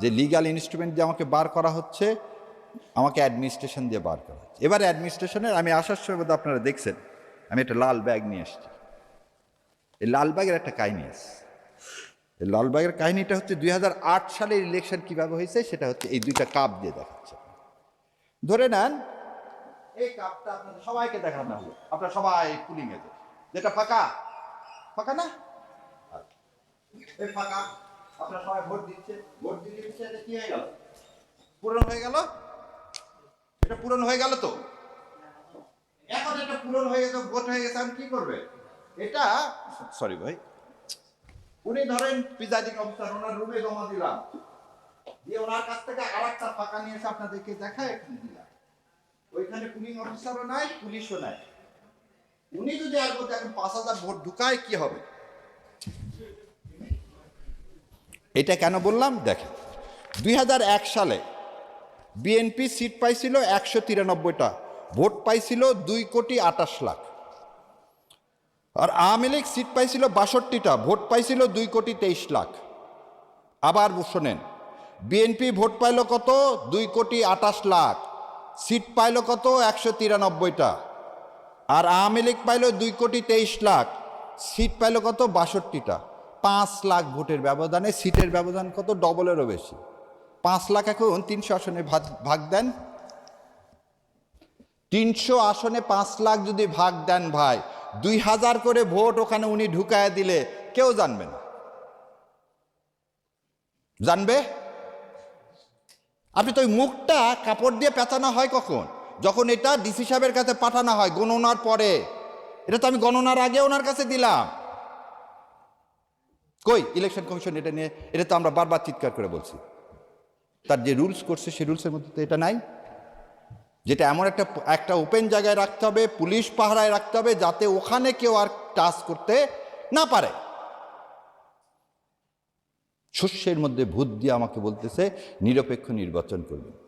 যে legal instrument দিয়ে আমাকে বার করা হচ্ছে, আমাকে অ্যাডমিনিস্ট্রেশন দিয়ে বার করা হচ্ছে। এবার অ্যাডমিনিস্ট্রেশনের আমি আসার সময় বোধহয় আপনারা দেখছেন, আমি একটা লাল ব্যাগ নিয়ে এসেছি। এই লাল ব্যাগের একটা কাহিনী আছে। এই লাল ব্যাগের কাহিনীটা হচ্ছে দুই সালের ইলেকশন কীভাবে হয়েছে, সেটা হচ্ছে এই দুইটা কাপ দিয়ে দেখাচ্ছে। ধরে নেন, এই কাপটা আপনাদের সবাইকে দেখানো হলো। আপনারা সবাই পুলিং এতে যেটা ফাঁকা ফাঁকা না। এই ফাঁকা, আপনারা সবাই ভোট দিচ্ছে ভোট পূরণ হয়ে গেল? এটা পূরণ হয়ে গেল তো? এখন এটা পূরণ হয়ে গেছে, ভোট হয়ে গেছে আমি কি করবে? এটা, সরি ভাই, উনি ধরেন প্রিজাইডিং অফিসার, ওনার রুমে জমা দিলাম। দিয়ে ওনার কাছ থেকে আর একটা ফাঁকা নিয়ে এসে আপনাদেরকে দেখায়, এখানে দিলাম। ওইখানে পুলিং অফিসারও নাই, পুলিশও নাই। উনি যদি আর বলতে এখন পাঁচ হাজার ভোট ঢুকায়, কি হবে? এটা কেন বললাম? দেখেন। দুই হাজার এক সালে বিএনপি সিট পাইছিল একশো তিরানব্বইটা, ভোট পাইছিল দুই কোটি আটাশ লাখ। আর আওয়ামী লীগ সিট পাইছিল বাষট্টিটা, ভোট পাইছিল দুই কোটি তেইশ লাখ। আবার শোনেন, বিএনপি ভোট পাইল কত? দুই কোটি আটাশ লাখ। সিট পাইল কত? একশো তিরানব্বইটা। আর আওয়ামী লীগ পাইল দুই কোটি তেইশ লাখ। সিট পাইল কত? বাষট্টিটা। পাঁচ লাখ ভোটের ব্যবধানে সিটের ব্যবধান কত? ডবলেরও বেশি। পাঁচ লাখ এখন তিনশো আসনে ভাগ দেন। তিনশো আসনে পাঁচ লাখ যদি ভাগ দেন ভাই, দুই হাজার করে ভোট ওখানে উনি ঢুকায় দিলে কেউ জানবে না। জানবে? আপনি তো ওই মুখটা কাপড় দিয়ে পেঁচানো হয় কখন? যখন এটা ডিসি সাহেবের কাছে পাঠানো হয় গণনার পরে। এটা তো আমি গণনার আগে ওনার কাছে দিলাম। কই, ইলেকশন কমিশন এটা নিয়ে, এটা তো আমরা বারবার চিৎকার করে বলছি। তার যে রুলস করছে সে রুলসের মধ্যে তো এটা নাই। যেটা এমন একটা একটা ওপেন জায়গায় রাখতে হবে, পুলিশ পাহারায় রাখতে হবে, যাতে ওখানে কেউ আর টাচ করতে না পারে। শস্যের মধ্যে ভূত দিয়ে আমাকে বলতেছে, নিরপেক্ষ নির্বাচন করবেন।